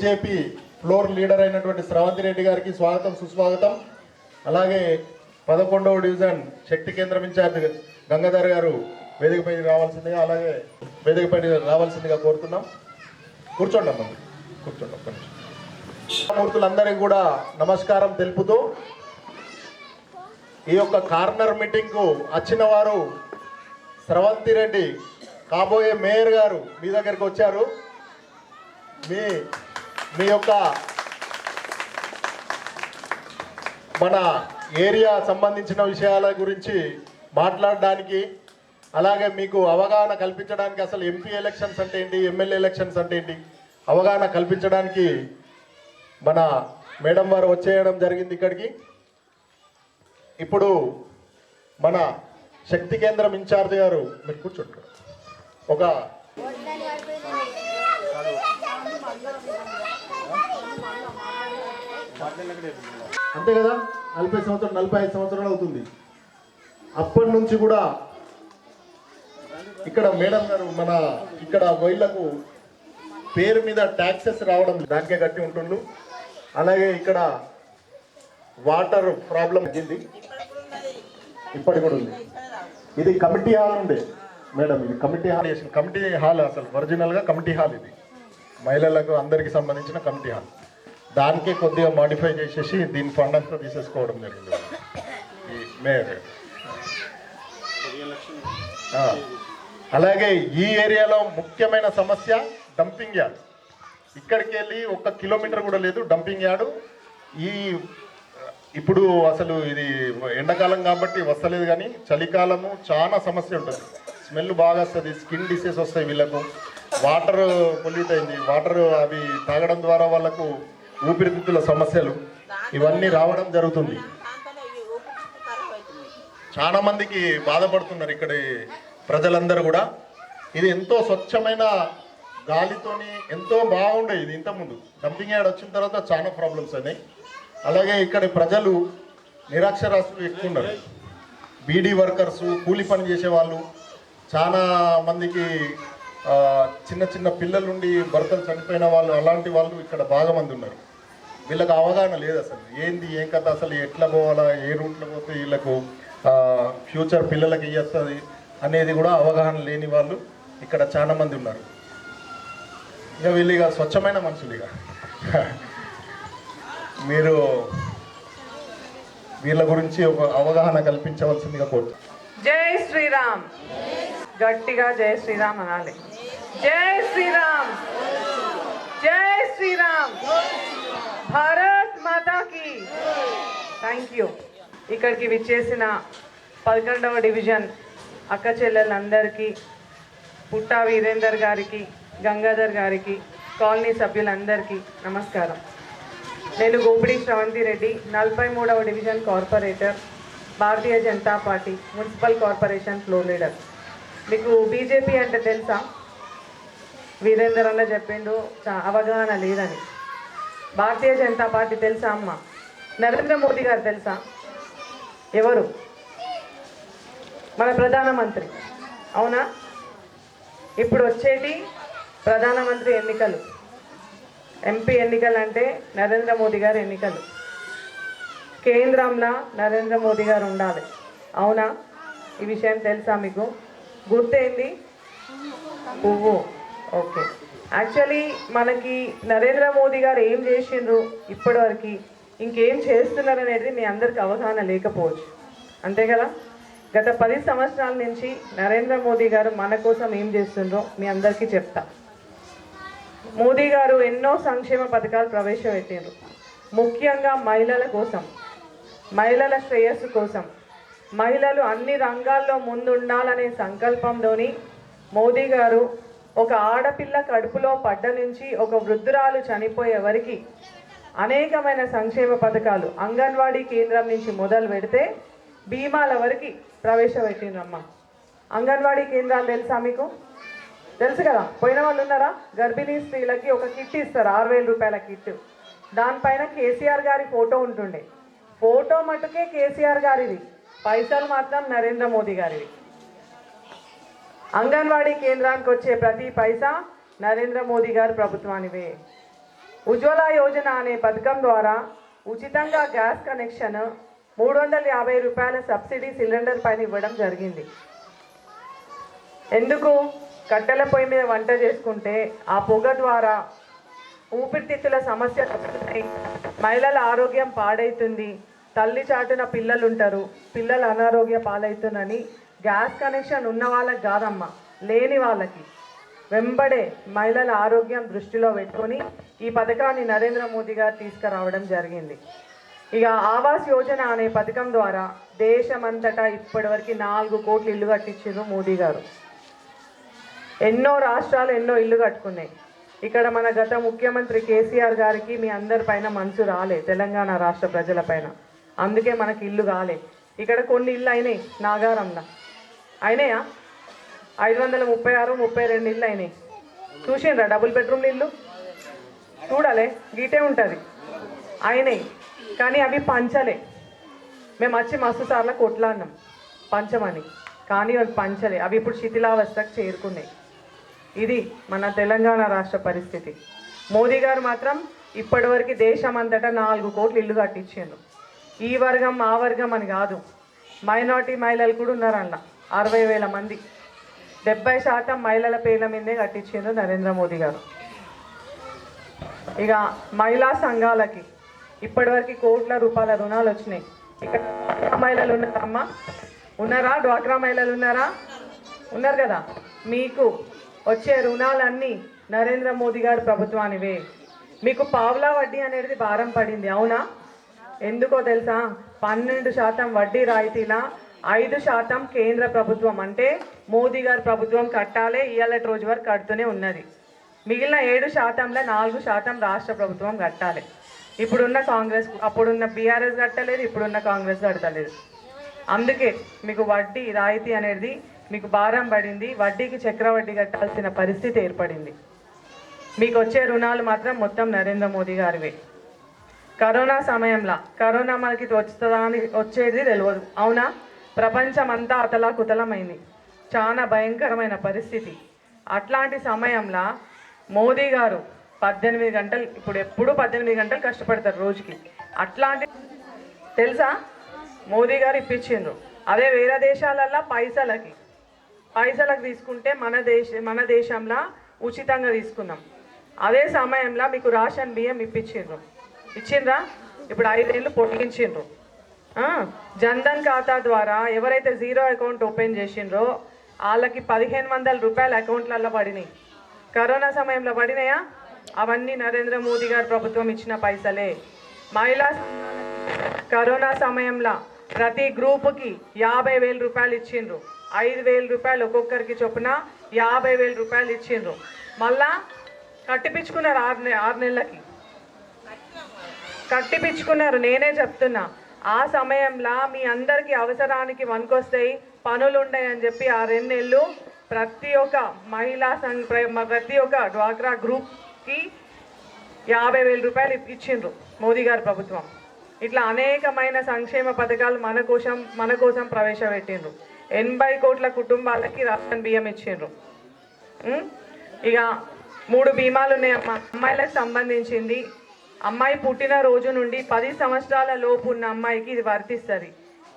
BJP floor leader అయినటువంటి శ్రవంతి రెడ్డి గారికి స్వాగతం సుస్వాగతం. అలాగే పదకొండవ డివిజన్ శక్తి కేంద్రం ఇన్ఛార్జ్ గంగాధర్ గారు వేదికపై రావాల్సిందిగా అలాగే వేదికపై రావాల్సిందిగా కోరుతున్నాం. కూర్చోండి అమ్మ. కూర్చోండి ఒక్క మూర్తులందరికీ కూడా నమస్కారం తెలుపుతూ ఈ యొక్క కార్నర్ మీటింగ్కు వచ్చిన వారు స్రవంతి రెడ్డి కాబోయే మేయర్ గారు మీ దగ్గరికి వచ్చారు. మీ మీ యొక్క మన ఏరియా సంబంధించిన విషయాల గురించి మాట్లాడడానికి అలాగే మీకు అవగాహన కల్పించడానికి అసలు ఎంపీ ఎలక్షన్స్ అంటే ఏంటి ఎమ్మెల్యే ఎలక్షన్స్ అంటే ఏంటి అవగాహన కల్పించడానికి మన మేడం వారు వచ్చేయడం జరిగింది ఇక్కడికి. ఇప్పుడు మన శక్తి కేంద్రం ఇన్ఛార్జ్ గారు మీరు కూర్చుంటారు ఒక అంతే కదా? నలభై సంవత్సరం నలభై ఐదు సంవత్సరాలు అవుతుంది. అప్పటి నుంచి కూడా ఇక్కడ మేడం గారు మన ఇక్కడ వైళ్ళకు పేరు మీద ట్యాక్సెస్ రావడం దానికే కట్టి ఉంటుండు అలాగే ఇక్కడ వాటర్ ప్రాబ్లం వచ్చింది ఇప్పటి కూడా ఉంది. ఇది కమిటీ హాల్ ఉండే. మేడం ఇది కమిటీ హాల్. కమిటీ హాల్ అసలు ఒరిజినల్గా కమిటీ హాల్ ఇది. మహిళలకు అందరికి సంబంధించిన కమిటీ హాల్. దానికే కొద్దిగా మాడిఫై చేసేసి దీని ఫండ్ అంతా తీసేసుకోవడం జరిగింది. ఈ మేయర్ అలాగే ఈ ఏరియాలో ముఖ్యమైన సమస్య డంపింగ్ యార్డ్ ఇక్కడికి వెళ్ళి ఒక కిలోమీటర్ కూడా లేదు డంపింగ్ యార్డు ఈ ఇప్పుడు అసలు ఇది ఎండాకాలం కాబట్టి వస్తలేదు కానీ చలికాలము చాలా సమస్య ఉంటుంది. స్మెల్ బాగా వస్తుంది స్కిన్ డిసీజ్ వస్తాయి వీళ్ళకు. వాటర్ పొల్యూట్ అయింది. వాటర్ అవి తాగడం ద్వారా వాళ్ళకు ఊపిరితిత్తుల సమస్యలు ఇవన్నీ రావడం జరుగుతుంది. చాలా మందికి బాధపడుతున్నారు ఇక్కడ ప్రజలందరూ కూడా. ఇది ఎంతో స్వచ్ఛమైన గాలితోని ఎంతో బాగుండేది ఇది ఇంతకుముందు. డంపింగ్ యార్డ్ వచ్చిన తర్వాత చాలా ప్రాబ్లమ్స్ అయినాయి. అలాగే ఇక్కడ ప్రజలు నిరక్షరాస్యులు ఎక్కువ ఉన్నారు బీడీ వర్కర్స్ కూలి పని చేసే వాళ్ళు చాలా మందికి చిన్న చిన్న పిల్లలుండి భర్తలు చనిపోయిన వాళ్ళు అలాంటి వాళ్ళు ఇక్కడ బాగా మంది ఉన్నారు. వీళ్ళకి అవగాహన లేదు అసలు. ఏంది ఏం కథ అసలు ఎట్లా పోవాలా ఏ రూట్లో పోతే వీళ్ళకు ఫ్యూచర్ పిల్లలకి ఇస్తుంది అనేది కూడా అవగాహన లేని వాళ్ళు ఇక్కడ చాలా మంది ఉన్నారు. ఇక వీళ్ళు ఇక స్వచ్ఛమైన మనుషులు ఇక. మీరు వీళ్ళ గురించి ఒక అవగాహన కల్పించవలసిందిగా కోరుతున్నాను జై శ్రీరామ్. గట్టిగా జై శ్రీరామ్ అనాలి. జై శ్రీరామ్. జై శ్రీరామ్ భారత్ మాతాకి థ్యాంక్ యూ ఇక్కడికి విచ్చేసిన పదకొండవ డివిజన్ అక్క చెల్లెలందరికీ పుట్టా వీరేందర్ గారికి గంగాధర్ గారికి కాలనీ సభ్యులందరికీ నమస్కారం. నేను గోపిడి శ్రవంతి రెడ్డి నలభై మూడవ division corporator Bharatiya Janata party municipal corporation floor leader. మీకు బీజేపీ అంటే తెలుసా? వీరేందర్ అన్న చెప్పిండు అవగాహన లేదని. భారతీయ జనతా పార్టీ తెలుసా అమ్మ? నరేంద్ర మోదీ గారు తెలుసా? ఎవరు? మన ప్రధానమంత్రి. అవునా? ఇప్పుడు వచ్చేటి ప్రధానమంత్రి ఎన్నికలు. ఎంపీ ఎన్నికలు అంటే నరేంద్ర మోదీ గారు ఎన్నికలు. కేంద్రంలో నరేంద్ర మోదీ గారు ఉండాలి. అవునా? ఈ విషయం తెలుసా మీకు? గుర్తేంది? పువ్వు. ఓకే. యాక్చువల్లీ మనకి నరేంద్ర మోదీ గారు ఏం చేసిండ్రు ఇప్పటివరకు? ఇంకేం చేస్తున్నారు అనేది మీ అందరికి అవగాహన లేకపోవచ్చు. అంతే కదా? గత పది సంవత్సరాల నుంచి నరేంద్ర మోదీ గారు మన కోసం ఏం చేస్తుండ్రో మీ అందరికీ చెప్తా. మోదీ గారు ఎన్నో సంక్షేమ పథకాలు ప్రవేశపెట్టారు ముఖ్యంగా మహిళల కోసం మహిళల శ్రేయస్సు కోసం. మహిళలు అన్ని రంగాల్లో ముందుండాలనే సంకల్పంలోని మోదీ గారు ఒక ఆడపిల్ల కడుపులో పడ్డ నుంచి ఒక వృద్ధురాలు చనిపోయే వరకు అనేకమైన సంక్షేమ పథకాలు అంగన్వాడీ కేంద్రం నుంచి మొదలు పెడితే భీమాల వరకు ప్రవేశపెట్టిండ్రమ్మ. అంగన్వాడీ కేంద్రాలు తెలుసా మీకు? తెలుసు కదా? పోయిన వాళ్ళు ఉన్నారా? గర్భిణీ స్త్రీలకి ఒక కిట్ ఇస్తారు ఆరు వేల రూపాయల కిట్. దానిపైన కేసీఆర్ గారి ఫోటో ఉంటుండే. ఫోటో మటుకే కేసీఆర్ గారిది. పైసలు మాత్రం నరేంద్ర మోదీ గారివి అంగన్వాడీ కేంద్రానికి వచ్చే ప్రతి పైసా నరేంద్ర మోదీ గారి ప్రభుత్వానివే. ఉజ్వల యోజన అనే పథకం ద్వారా ఉచితంగా గ్యాస్ కనెక్షన్ మూడు వందల యాభై రూపాయల సబ్సిడీ సిలిండర్ పైన ఇవ్వడం జరిగింది. ఎందుకు? కట్టెల పొయ్యి మీద వంట చేసుకుంటే ఆ పొగ ద్వారా ఊపిరితిత్తుల సమస్య వస్తున్నాయి మహిళల ఆరోగ్యం పాడైతుంది తల్లి చాటున పిల్లలు ఉంటారు పిల్లలు అనారోగ్య పాలవుతుందని గ్యాస్ కనెక్షన్ ఉన్న వాళ్ళకి కాదమ్మా లేని వాళ్ళకి. వెంబడే మహిళల ఆరోగ్యం దృష్టిలో పెట్టుకొని ఈ పథకాన్ని నరేంద్ర మోదీ గారు తీసుకురావడం జరిగింది. ఇక ఆవాస్ యోజన అనే పథకం ద్వారా దేశమంతటా ఇప్పటివరకు నాలుగు కోట్లు ఇల్లు కట్టించారు మోదీ గారు. ఎన్నో రాష్ట్రాలు ఎన్నో ఇల్లు కట్టుకున్నాయి. ఇక్కడ మన గత ముఖ్యమంత్రి కేసీఆర్ గారికి మీ అందరి పైన మనసు రాలే తెలంగాణ రాష్ట్ర ప్రజల పైన. అందుకే మనకి ఇల్లు కాలే. ఇక్కడ కొన్ని ఇల్లు అయినాయి నాగారంలో. అయినాయా? ఐదు వందల ముప్పై ఆరు ముప్పై రెండు ఇల్లు అయినాయి. చూసిండ్రా డబుల్ బెడ్రూమ్ ఇల్లు? చూడాలి గీటే ఉంటుంది. అయినాయి. కానీ అవి పంచలే. మేము వచ్చి మస్తు సార్లు కొట్లాడినాం పంచమని. కానీ అవి పంచలే. అవి ఇప్పుడు శిథిలావస్థకు చేరుకున్నాయి. ఇది మన తెలంగాణ రాష్ట్ర పరిస్థితి. మోదీ గారు మాత్రం ఇప్పటివరకు దేశం అంతటా నాలుగు కోట్లు ఇల్లు కట్టించిండు. ఈ వర్గం ఆ వర్గం అని కాదు. మైనార్టీ మహిళలు కూడా ఉన్నారు అన్న అరవై వేల మంది. డెబ్బై శాతం మహిళల పేర్ల మీదే కట్టించిండు నరేంద్ర మోదీ గారు. ఇక మహిళా సంఘాలకి ఇప్పటివరకు కోట్ల రూపాయల రుణాలు వచ్చినాయి. ఇక్కడ డ్వాక్రా మహిళలు ఉన్నారమ్మా. ఉన్నారా? డ్వాక్రా మహిళలు ఉన్నారా? ఉన్నారు కదా. మీకు వచ్చే రుణాలన్నీ నరేంద్ర మోదీ గారి ప్రభుత్వానివే. మీకు పావులా వడ్డీ అనేది భారం పడింది అవునా? ఎందుకో తెలుసా? పన్నెండు శాతం వడ్డీ రాయితీలా ఐదు శాతం కేంద్ర ప్రభుత్వం. అంటే మోదీ గారి ప్రభుత్వం కట్టాలే ఇవాళ రోజు వరకు కడుతూనే ఉన్నది. మిగిలిన ఏడు శాతంలో నాలుగు శాతం రాష్ట్ర ప్రభుత్వం కట్టాలి. ఇప్పుడున్న కాంగ్రెస్ అప్పుడున్న బీఆర్ఎస్ కట్టలేదు ఇప్పుడున్న కాంగ్రెస్ కట్టలేదు అందుకే మీకు వడ్డీ రాయితీ అనేది మీకు భారం పడింది వడ్డీకి చక్రవడ్డీ కట్టాల్సిన పరిస్థితి ఏర్పడింది. మీకు వచ్చే రుణాలు మాత్రం మొత్తం నరేంద్ర మోదీ గారివే. కరోనా సమయంలో కరోనా మనకి వస్తుందా అని వచ్చేది తెలియదు అవునా? ప్రపంచం అంతా అతలాకుతలమైంది. చాలా భయంకరమైన పరిస్థితి. అట్లాంటి సమయంలో మోదీ గారు పద్దెనిమిది గంటలు ఇప్పుడు ఎప్పుడు పద్దెనిమిది గంటలు కష్టపడతారు రోజుకి. అట్లాంటి తెలుసా? మోదీ గారు ఇప్పించిండ్రు. అదే వేరే దేశాలల్లో పైసలకి పైసలకు తీసుకుంటే మన దేశ మన దేశంలో ఉచితంగా తీసుకున్నాం. అదే సమయంలో మీకు రేషన్ బియ్యం ఇప్పించిండ్రు. ఇచ్చిండ్రా? ఇప్పుడు ఐదేళ్ళు పొడిగించిండ్రు. జన్ధన్ ఖాతా ద్వారా ఎవరైతే జీరో అకౌంట్ ఓపెన్ చేసిండ్రో వాళ్ళకి పదిహేను వందల రూపాయల అకౌంట్లలో పడినాయి. కరోనా సమయంలో పడినాయా? అవన్నీ నరేంద్ర మోదీ గారు ప్రభుత్వం ఇచ్చిన పైసలే. మహిళా కరోనా సమయంలో ప్రతి గ్రూపుకి యాభై వేల రూపాయలు ఇచ్చిండ్రు. ఐదు వేల రూపాయలు ఒక్కొక్కరికి చొప్పున యాభై వేల రూపాయలు ఇచ్చిండ్రు. మళ్ళా కట్టిపించుకున్నారు ఆరు నె ఆరు నెలలకి. కట్టిపించుకున్నారు నేనే చెప్తున్నా. ఆ సమయంలో మీ అందరికీ అవసరానికి వనుకొస్తాయి పనులు ఉన్నాయి అని చెప్పి ఆ రెండు నెలలు ప్రతి ఒక్క మహిళా సంఘ ప్రతి ఒక్క డ్వాక్రా గ్రూప్కి యాభై వేల రూపాయలు ఇచ్చిండ్రు మోదీ గారి ప్రభుత్వం. ఇట్లా అనేకమైన సంక్షేమ పథకాలు మన కోసం మన కోసం ప్రవేశపెట్టిండ్రు. ఎనభై కోట్ల కుటుంబాలకి రేషన్ బియ్యం ఇచ్చిండ్రు. ఇక మూడు బీమాలు ఉన్నాయి అమ్మ. అమ్మాయిలకు సంబంధించింది. అమ్మాయి పుట్టిన రోజు నుండి పది సంవత్సరాల లోపు ఉన్న అమ్మాయికి ఇది వర్తిస్తుంది.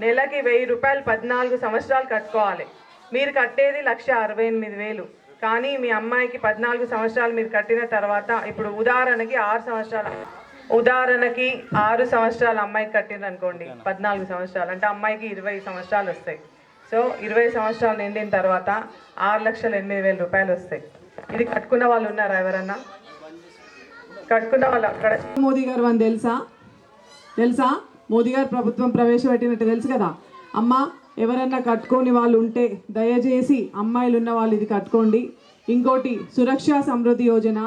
నెలకి వెయ్యి రూపాయలు పద్నాలుగు సంవత్సరాలు కట్టుకోవాలి. మీరు కట్టేది లక్ష అరవై ఎనిమిది వేలు. కానీ మీ అమ్మాయికి పద్నాలుగు సంవత్సరాలు మీరు కట్టిన తర్వాత ఇప్పుడు ఉదాహరణకి ఆరు సంవత్సరాల ఉదాహరణకి ఆరు సంవత్సరాల అమ్మాయికి కట్టిండ్రు అనుకోండి పద్నాలుగు సంవత్సరాలు. అంటే అమ్మాయికి ఇరవై సంవత్సరాలు వస్తాయి. సో ఇరవై సంవత్సరాలు నిండిన తర్వాత ఆరు లక్షల ఎనిమిది వేల రూపాయలు వస్తాయి. ఇది కట్టుకున్న వాళ్ళు ఉన్నారా ఎవరన్నా? కట్టుకున్న వాళ్ళు అక్కడ. మోదీ గారు అని తెలుసా? తెలుసా? మోదీ గారు ప్రభుత్వం ప్రవేశపెట్టినట్టు తెలుసు కదా? అమ్మ ఎవరన్నా కట్టుకోని వాళ్ళు ఉంటే దయచేసి అమ్మాయిలు ఉన్న వాళ్ళు ఇది కట్టుకోండి. ఇంకోటి సురక్ష సమృద్ధి యోజన.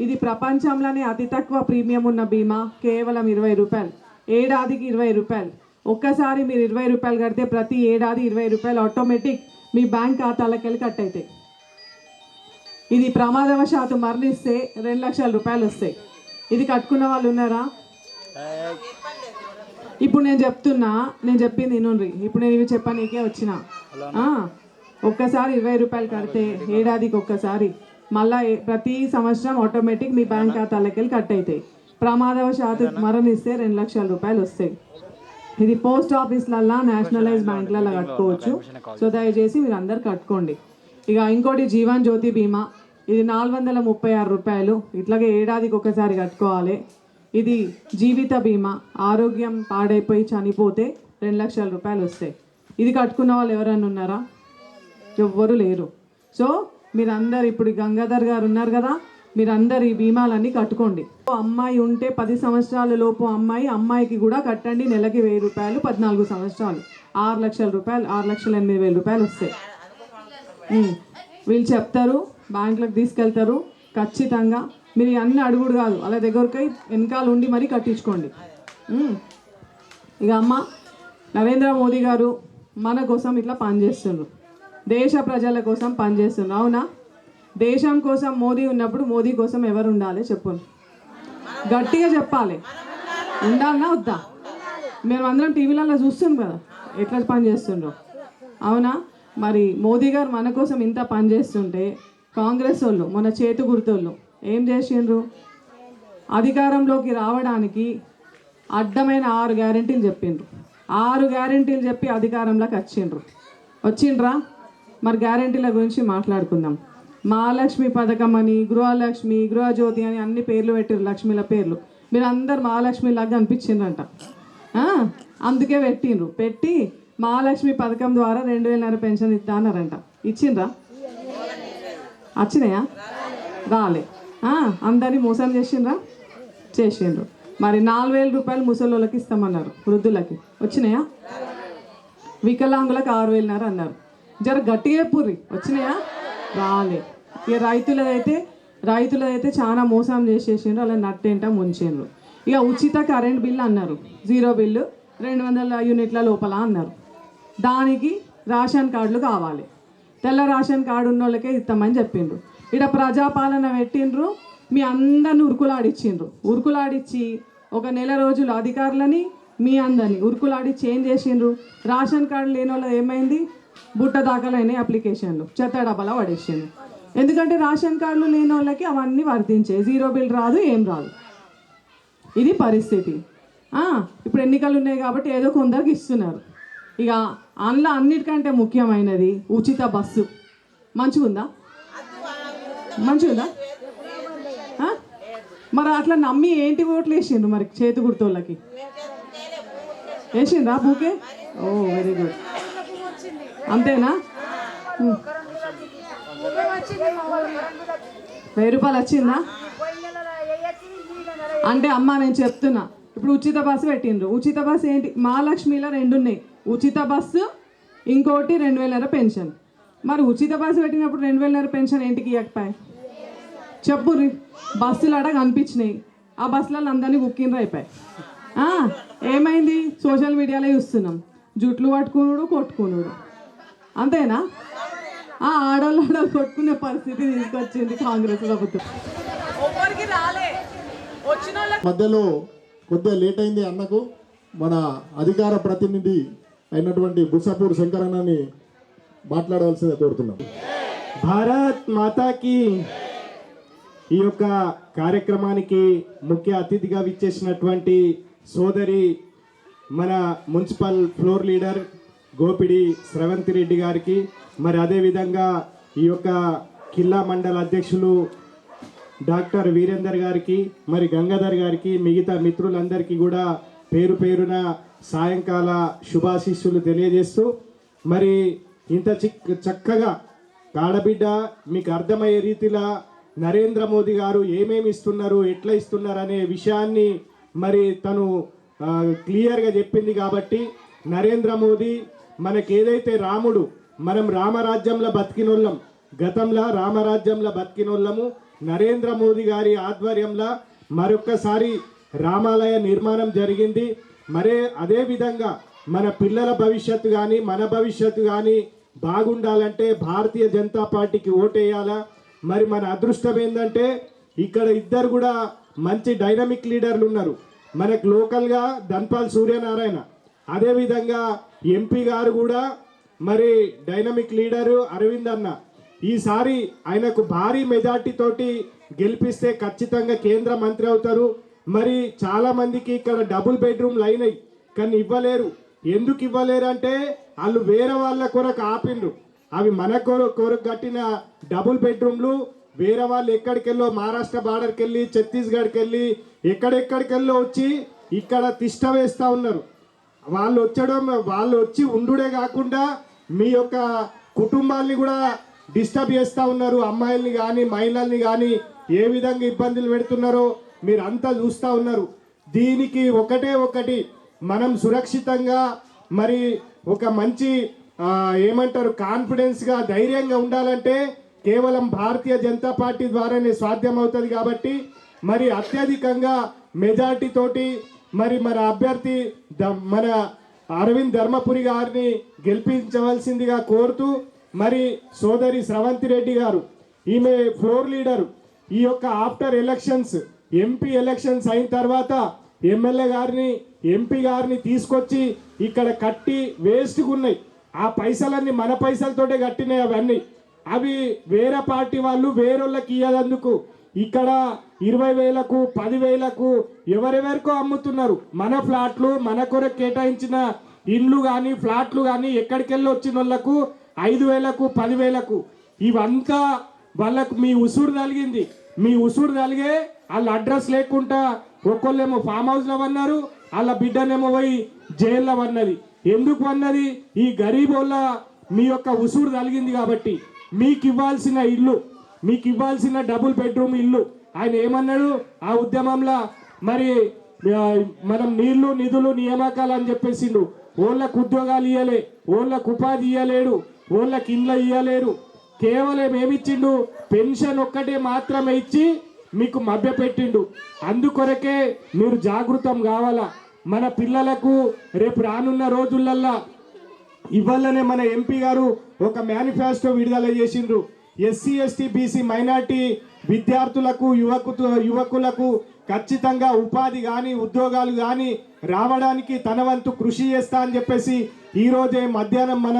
ఇది ప్రపంచంలోనే అతి తక్కువ ప్రీమియం ఉన్న బీమా కేవలం ఇరవై రూపాయలు. ఏడాదికి ఇరవై రూపాయలు. ఒక్కసారి మీరు ఇరవై రూపాయలు కడితే ప్రతి ఏడాది ఇరవై రూపాయలు ఆటోమేటిక్ మీ బ్యాంక్ ఖాతాలకు వెళ్ళి కట్ అవుతాయి ఇది ప్రమాదవశాత్తు మరణిస్తే రెండు లక్షల రూపాయలు వస్తాయి. ఇది కట్టుకున్న వాళ్ళు ఉన్నారా? ఇప్పుడు నేను చెప్తున్నా నేను చెప్పింది వినుండ్రి ఇప్పుడు నేను ఇవి చెప్పనీకే వచ్చిన. ఆ, ఒక్కసారి ఇరవై రూపాయలు కడితే ఏడాదికి ఒక్కసారి. మళ్ళా ప్రతి సంవత్సరం ఆటోమేటిక్ మీ బ్యాంక్ ఖాతాలకి వెళ్ళి కట్ అవుతాయి ప్రమాదవశాత్తు మరణిస్తే రెండు లక్షల రూపాయలు వస్తాయి. ఇది పోస్ట్ ఆఫీస్లల్లా నేషనలైజ్ బ్యాంక్లలో కట్టుకోవచ్చు. సో దయచేసి మీరు అందరు కట్టుకోండి. ఇక ఇంకోటి జీవన్ జ్యోతి బీమా. ఇది నాలుగు వందల ముప్పై ఆరు రూపాయలు. ఇట్లాగే ఏడాదికి ఒకసారి కట్టుకోవాలి. ఇది జీవిత బీమా. ఆరోగ్యం పాడైపోయి చనిపోతే రెండు లక్షల రూపాయలు వస్తాయి. ఇది కట్టుకున్న వాళ్ళు ఎవరైనా ఉన్నారా? ఎవ్వరు లేరు. సో మీరందరు ఇప్పుడు గంగాధర్ గారు ఉన్నారు కదా మీరందరు ఈ బీమాలన్నీ కట్టుకోండి. అమ్మాయి ఉంటే పది సంవత్సరాల లోపు అమ్మాయి అమ్మాయికి కూడా కట్టండి నెలకి వెయ్యి రూపాయలు పద్నాలుగు సంవత్సరాలు. ఆరు లక్షల రూపాయలు ఆరు లక్షల ఎనిమిది వేల రూపాయలు వస్తాయి. వీళ్ళు చెప్తారు బ్యాంకులకు తీసుకెళ్తారు ఖచ్చితంగా మీరు అన్ని అడుగుడు కాదు. అలా దగ్గరికి వెనకాల ఉండి మరీ కట్టించుకోండి. ఇక అమ్మ నరేంద్ర మోదీ గారు మన కోసం ఇట్లా పనిచేస్తున్నారు దేశ ప్రజల కోసం పనిచేస్తున్నారు అవునా? దేశం కోసం మోదీ ఉన్నప్పుడు మోదీ కోసం ఎవరు ఉండాలి చెప్పు గట్టిగా చెప్పాలి. ఉండాలనా వద్దా? మేము అందరం టీవీలలో చూస్తున్నాం కదా ఎట్లా పని చేస్తుండ్రో. అవునా? మరి మోదీ గారు మన కోసం ఇంత పని చేస్తుంటే కాంగ్రెస్ వాళ్ళు మన చేతు గుర్తోళ్ళు ఏం చేసిండ్రు? అధికారంలోకి రావడానికి అడ్డమైన ఆరు గ్యారెంటీలు చెప్పిండ్రు. ఆరు గ్యారెంటీలు చెప్పి అధికారంలోకి వచ్చిండ్రు. వచ్చిండ్రా? మరి గ్యారెంటీల గురించి మాట్లాడుకుందాం. మహాలక్ష్మి పథకం అని గృహలక్ష్మి గృహజ్యోతి అని అన్ని పేర్లు పెట్టారు లక్ష్మిల పేర్లు. మీరు అందరు మహాలక్ష్మి లాగా అనిపించిండ్రంట అందుకే పెట్టిండ్రు. పెట్టి మహాలక్ష్మి పథకం ద్వారా రెండు వేలన్నర పెన్షన్ ఇస్తా అన్నారంట ఇచ్చిండ్రా? వచ్చినాయా? రాలే. అందరినీ మోసం చేసిండ్రా? చేసిండ్రు. మరి నాలుగు వేల రూపాయలు ముసలోళ్ళకి ఇస్తామన్నారు వృద్ధులకి. వచ్చినాయా? వికలాంగులకు ఆరు వేలున్నర అన్నారు. జర గట్టిగా పుర్రి వచ్చినాయా? రాలే. ఇక రైతులదైతే రైతులదైతే చాలా మోసం చేసేసిండ్రు అలా నట్టేంట ముంచిండ్రు. ఇక ఉచిత కరెంట్ బిల్లు అన్నారు జీరో బిల్లు రెండు వందల యూనిట్ల లోపల అన్నారు. దానికి రేషన్ కార్డులు కావాలి. తెల్ల రేషన్ కార్డు ఉన్న వాళ్ళకే ఇస్తామని చెప్పిండ్రు. ఇక్కడ ప్రజాపాలన పెట్టిండ్రు. మీ అందరిని ఉరుకులాడిచ్చిండ్రు. ఉరుకులాడిచ్చి ఒక నెల రోజులు అధికారులని మీ అందరిని ఉరుకులాడిచ్చి ఏం చేసిండ్రు? రేషన్ కార్డు లేని వాళ్ళు ఏమైంది? బుట్ట దాఖలైన అప్లికేషన్లు. చెత్త డబ్బాలో పడేసిండ్రు. ఎందుకంటే రేషన్ కార్డులు లేని వాళ్ళకి అవన్నీ వర్తించే. జీరో బిల్ రాదు ఏం రాదు. ఇది పరిస్థితి. ఇప్పుడు ఎన్నికలు ఉన్నాయి కాబట్టి ఏదో కొందరికి ఇస్తున్నారు. ఇక అందులో అన్నిటికంటే ముఖ్యమైనది ఉచిత బస్సు. మంచిగుందా? మంచిగుందా? మరి అట్లా నమ్మి ఏంటి ఓట్లు వేసిండ్రు మరి చేతి గుర్తోళ్ళకి వేసిండ్రా బూకే? ఓ వెరీ గుడ్. అంతేనా? వెయ్యి రూపాయలు వచ్చిందా? అంటే అమ్మ నేను చెప్తున్నా. ఇప్పుడు ఉచిత బస్సు పెట్టిండ్రు. ఉచిత బస్సు ఏంటి? మహాలక్ష్మిలో రెండు ఉన్నాయి ఉచిత బస్సు ఇంకోటి రెండు వేల పెన్షన్. మరి ఉచిత బస్సు పెట్టినప్పుడు రెండు వేలన్నర పెన్షన్ ఏంటికి ఇవ్వకపోయి చెప్పు రి. బస్సులు అడ కనిపించినాయి. ఆ బస్సులలో అందరినీ బుక్కిండ్రు అయిపోయి ఆ, ఏమైంది? సోషల్ మీడియాలో చూస్తున్నాం. జుట్లు పట్టుకునుడు కొట్టుకునుడు. అంతేనా? ఆ ఆడవాళ్ళు ఆడవాళ్ళు కొట్టుకునే పరిస్థితి తీసుకొచ్చింది కాంగ్రెస్ ప్రభుత్వం. మధ్యలో కొద్దిగా లేట్ అయింది అన్నకు మన అధికార ప్రతినిధి అయినటువంటి బుసాపూర్ శంకరన్నని మాట్లాడవలసిందే కోరుతున్నాం. భారత్ మాతాకి ఈ యొక్క కార్యక్రమానికి ముఖ్య అతిథిగా విచ్చేసినటువంటి సోదరి మన municipal floor leader Gopidi Sravanthi Reddy గారికి మరి అదేవిధంగా ఈ యొక్క కిల్లా మండల అధ్యక్షులు డాక్టర్ వీరేందర్ గారికి మరి గంగాధర్ గారికి మిగతా మిత్రులందరికీ కూడా పేరు పేరున సాయంకాల శుభాశీస్సులు తెలియజేస్తూ మరి ఇంత చిక్ చక్కగా కాడబిడ్డ మీకు అర్థమయ్యే రీతిలా నరేంద్ర మోదీ గారు ఏమేమి ఇస్తున్నారు ఎట్లా ఇస్తున్నారు అనే విషయాన్ని మరి తను క్లియర్గా చెప్పింది కాబట్టి నరేంద్ర మోదీ మనకి ఏదైతే రాముడు మనం రామరాజ్యంలో బతికినోళ్ళం గతంలో రామరాజ్యంలో బతికినోళ్ళము నరేంద్ర మోదీ గారి ఆధ్వర్యంలో మరొక్కసారి రామాలయ నిర్మాణం జరిగింది. మరే అదే విధంగా మన పిల్లల భవిష్యత్తు కానీ మన భవిష్యత్తు కానీ బాగుండాలంటే భారతీయ జనతా పార్టీకి ఓటేయాలా? మరి మన అదృష్టం ఏంటంటే ఇక్కడ ఇద్దరు కూడా మంచి డైనమిక్ లీడర్లు ఉన్నారు. మనకు లోకల్గా ధన్పాల్ సూర్యనారాయణ. అదేవిధంగా ఎంపీ గారు కూడా మరి డైనమిక్ లీడరు అరవింద్ అన్న. ఈసారి ఆయనకు భారీ మెజార్టీతోటి గెలిపిస్తే ఖచ్చితంగా కేంద్ర మంత్రి అవుతారు. మరి చాలామందికి ఇక్కడ డబుల్ బెడ్రూమ్లు అయినాయి కానీ ఇవ్వలేరు. ఎందుకు ఇవ్వలేరు అంటే వాళ్ళు వేరే వాళ్ళ కొరకు ఆపిండ్రు. అవి మన కొరకు కొరకు కట్టిన డబుల్ బెడ్రూమ్లు వేరే వాళ్ళు ఎక్కడికెళ్ళో మహారాష్ట్ర బార్డర్కి వెళ్ళి ఛత్తీస్గఢ్కి వెళ్ళి ఎక్కడెక్కడికెళ్ళో వచ్చి ఇక్కడ తిష్ట వేస్తూ ఉన్నారు. వాళ్ళు వచ్చడం వాళ్ళు వచ్చి ఉండుడే కాకుండా మీ యొక్క కుటుంబాల్ని కూడా డిస్టర్బ్ చేస్తూ ఉన్నారు. అమ్మాయిల్ని కానీ మహిళల్ని కానీ ఏ విధంగా ఇబ్బందులు పెడుతున్నారో మీరు అంతా చూస్తూ ఉన్నారు. దీనికి ఒకటే ఒకటి మనం సురక్షితంగా మరి ఒక మంచి ఏమంటారు కాన్ఫిడెన్స్గా ధైర్యంగా ఉండాలంటే కేవలం భారతీయ జనతా పార్టీ ద్వారానే సాధ్యం అవుతుంది కాబట్టి మరి అత్యధికంగా మెజార్టీతోటి మరి మన అభ్యర్థి ద- మన అరవింద్ ధర్మపురి గారిని గెలిపించవలసిందిగా కోరుతూ మరి సోదరి స్రవంతి రెడ్డి గారు ఈమె ఫ్లోర్ లీడర్ ఈ యొక్క ఆఫ్టర్ ఎలక్షన్స్ ఎంపీ ఎలక్షన్స్ అయిన తర్వాత ఎమ్మెల్యే గారిని ఎంపీ గారిని తీసుకొచ్చి ఇక్కడ కట్టి వేస్ట్గా ఉన్నాయి. ఆ పైసలన్నీ మన పైసలతోటే కట్టినాయి అవన్నీ. అవి వేరే పార్టీ వాళ్ళు వేరొళ్ళకి ఇయ్యదందుకు ఇక్కడ ఇరవై వేలకు పదివేలకు ఎవరెవరికో అమ్ముతున్నారు. మన ఫ్లాట్లు మన కొరకు కేటాయించిన ఇండ్లు కానీ ఫ్లాట్లు కానీ ఎక్కడికెళ్ళి వచ్చిన వాళ్ళకు ఐదు వేలకు పదివేలకు ఇవంతా వాళ్ళకు మీ ఉసురు తలిగింది మీ ఉసురు తలిగే వాళ్ళ అడ్రస్ లేకుండా ఒక్కళ్ళేమో ఫామ్ హౌస్లో అన్నారు. వాళ్ళ బిడ్డనేమో పోయి జైల్లో అన్నది ఎందుకు అన్నది ఈ గరీబోళ్ళ మీ యొక్క ఉసురు తలిగింది కాబట్టి. మీకు ఇవ్వాల్సిన ఇల్లు మీకు ఇవ్వాల్సిన డబుల్ బెడ్రూమ్ ఇల్లు. ఆయన ఏమన్నాడు? ఆ ఉద్యమంలో మరి మనం నీళ్ళు నిధులు నియామకాలు అని చెప్పేసిండు. ఓళ్ళకు ఉద్యోగాలు ఇయ్యలే ఓళ్ళకు ఉపాధి ఇయ్యలేడు ఓళ్ళకి ఇండ్లు ఇయ్యలేరు. కేవలం ఏమిచ్చిండు? పెన్షన్ ఒక్కటే మాత్రమే ఇచ్చి మీకు మభ్య పెట్టిండు అందుకొరకే మీరు జాగృతం కావాలా? మన పిల్లలకు రేపు రానున్న రోజులల్లా ఇవ్వాలనే మన ఎంపీ గారు ఒక మేనిఫెస్టో విడుదల చేసిండ్రు. ఎస్సీ ఎస్టీ బీసీ మైనార్టీ విద్యార్థులకు యువకు యువకులకు ఖచ్చితంగా ఉపాధి కానీ ఉద్యోగాలు కానీ రావడానికి తన వంతు కృషి చేస్తా అని చెప్పేసి ఈరోజే మధ్యాహ్నం మన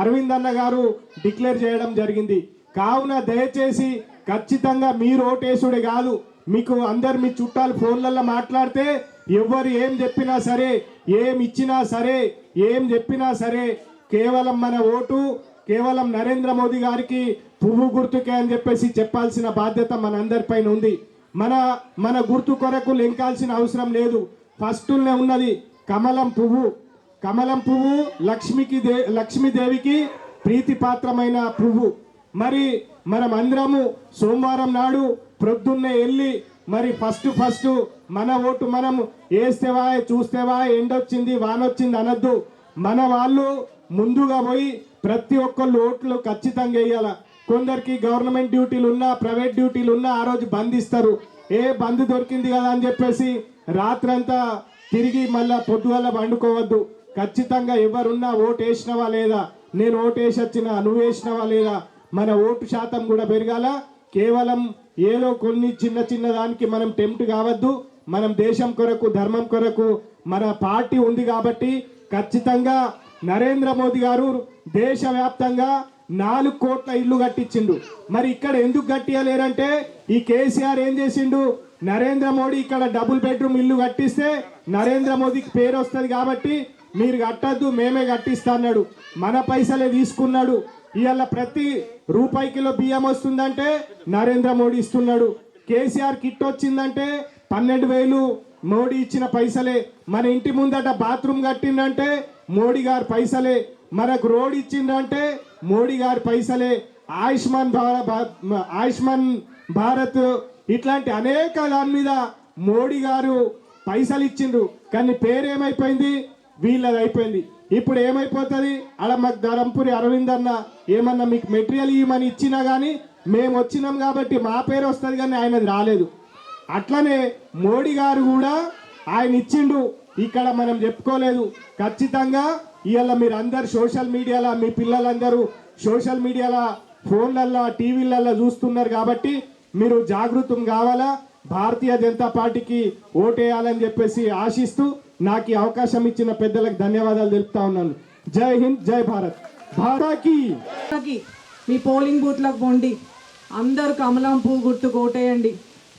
అరవింద్ అన్న గారు డిక్లేర్ చేయడం జరిగింది. కావున దయచేసి ఖచ్చితంగా మీరు ఓటేసుడే కాదు మీకు అందరు మీ చుట్టాలు ఫోన్లలో మాట్లాడితే ఎవరు ఏం చెప్పినా సరే ఏం ఇచ్చినా సరే ఏం చెప్పినా సరే కేవలం మన ఓటు కేవలం నరేంద్ర మోదీ గారికి పువ్వు గుర్తుకే అని చెప్పేసి చెప్పాల్సిన బాధ్యత మనందరిపైన ఉంది. మన మన గుర్తు కొరకు లెంకాల్సిన అవసరం లేదు. ఫస్ట్నే ఉన్నది కమలం పువ్వు. కమలం పువ్వు లక్ష్మికి దే లక్ష్మీదేవికి ప్రీతిపాత్రమైన పువ్వు. మరి మనం అందరము సోమవారం నాడు ప్రొద్దున్నే వెళ్ళి మరి ఫస్ట్ ఫస్ట్ మన ఓటు మనం వేస్తేవా చూస్తేవా ఎండొచ్చింది వానొచ్చింది అనొద్దు. మన వాళ్ళు ముందుగా పోయి ప్రతి ఒక్కళ్ళు ఓట్లు ఖచ్చితంగా వేయాల. కొందరికి గవర్నమెంట్ డ్యూటీలు ఉన్నా ప్రైవేట్ డ్యూటీలు ఉన్నా ఆ రోజు బంద్ ఇస్తారు ఏ బంద్ దొరికింది కదా అని చెప్పేసి రాత్రంతా తిరిగి మళ్ళా పొద్దుగల పండుకోవద్దు. ఖచ్చితంగా ఎవరున్నా ఓటు వేసినవా లేదా? నేను ఓటు వేసి వచ్చినా నువ్వు వేసినవా లేదా? మన ఓటు శాతం కూడా పెరగాల. కేవలం ఏదో కొన్ని చిన్న చిన్న దానికి మనం టెంప్ట్ కావద్దు. మనం దేశం కొరకు ధర్మం కొరకు మన పార్టీ ఉంది కాబట్టి ఖచ్చితంగా నరేంద్ర మోదీ గారు దేశవ్యాప్తంగా నాలుగు కోట్ల ఇల్లు కట్టించిండు. మరి ఇక్కడ ఎందుకు కట్టియలేరంటే ఈ కేసీఆర్ ఏం చేసిండు? నరేంద్ర మోడీ ఇక్కడ డబుల్ బెడ్రూమ్ ఇల్లు కట్టిస్తే నరేంద్ర మోదీకి పేరు వస్తుంది కాబట్టి మీరు కట్టద్దు మేమే కట్టిస్తా అన్నాడు. మన పైసలే తీసుకున్నాడు. ఇవాళ ప్రతి రూపాయి కిలో బియ్యం వస్తుందంటే నరేంద్ర మోడీ ఇస్తున్నాడు. కేసీఆర్ కిట్ వచ్చిందంటే పన్నెండు వేలు మోడీ ఇచ్చిన పైసలే మన ఇంటి ముందట బాత్రూమ్ కట్టిందంటే మోడీ గారి పైసలే. మనకు రోడ్ ఇచ్చిందంటే మోడీ గారి పైసలే. ఆయుష్మాన్ భారత్ భా- ఆయుష్మాన్ భారత్ ఇట్లాంటి అనేక దాని మీద మోడీ గారు పైసలు ఇచ్చిండ్రు. కానీ పేరు ఏమైపోయింది వీళ్ళది అయిపోయింది. ఇప్పుడు ఏమైపోతుంది? అలా మాకు ధరంపురి అరవింద్ అన్న ఏమన్నా మీకు మెటీరియల్ ఇవ్వమని ఇచ్చినా కానీ మేము వచ్చినాం కాబట్టి మా పేరు వస్తుంది కానీ ఆయనది రాలేదు. అట్లనే మోడీ గారు కూడా ఆయన ఇచ్చిండు. ఇక్కడ మనం చెప్పుకోలేదు. ఖచ్చితంగా ఇవాళ మీరు అందరు సోషల్ మీడియాలో మీ పిల్లలందరూ సోషల్ మీడియాలో ఫోన్లల్లో టీవీలల్లో చూస్తున్నారు కాబట్టి మీరు జాగృతం కావాలా? భారతీయ జనతా పార్టీకి ఓటేయాలని చెప్పేసి ఆశిస్తూ నాకు ఈ అవకాశం ఇచ్చిన పెద్దలకు ధన్యవాదాలు తెలుపుతా ఉన్నాను. జై హింద్ జై భారత్. భారతకి మీ పోలింగ్ బూత్లకు పోండి. అందరు కమలం పువ్వు గుర్తు కోటేయండి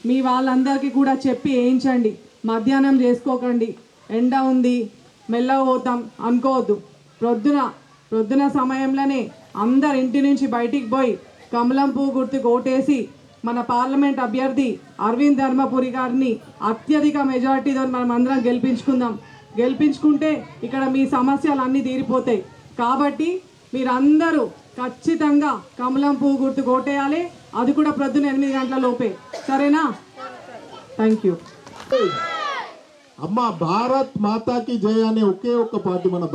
మీ వాళ్ళందరికీ కూడా చెప్పి వేయించండి. మధ్యాహ్నం చేసుకోకండి. ఎండ ఉంది. మెల్లగా పోతాం. అనుకోవద్దు. ప్రొద్దున ప్రొద్దున సమయంలోనే అందరు ఇంటి నుంచి బయటికి పోయి కమలం పువ్వు గుర్తుకు ఓటేసి మన పార్లమెంట్ అభ్యర్థి అరవింద్ ధర్మపురి గారిని అత్యధిక మెజారిటీతో మనం అందరం గెలిపించుకుందాం. గెలిపించుకుంటే ఇక్కడ మీ సమస్యలు అన్నీ తీరిపోతాయి. కాబట్టి మీరందరూ ఖచ్చితంగా కమలం పువ్వు గుర్తు కొట్టేయాలి. అది కూడా ప్రొద్దున ఎనిమిది గంటల లోపే. సరేనా? థ్యాంక్ యూ అమ్మ భారత్ మాతాకి జయ అనే ఒకే ఒక్క పార్టీ మన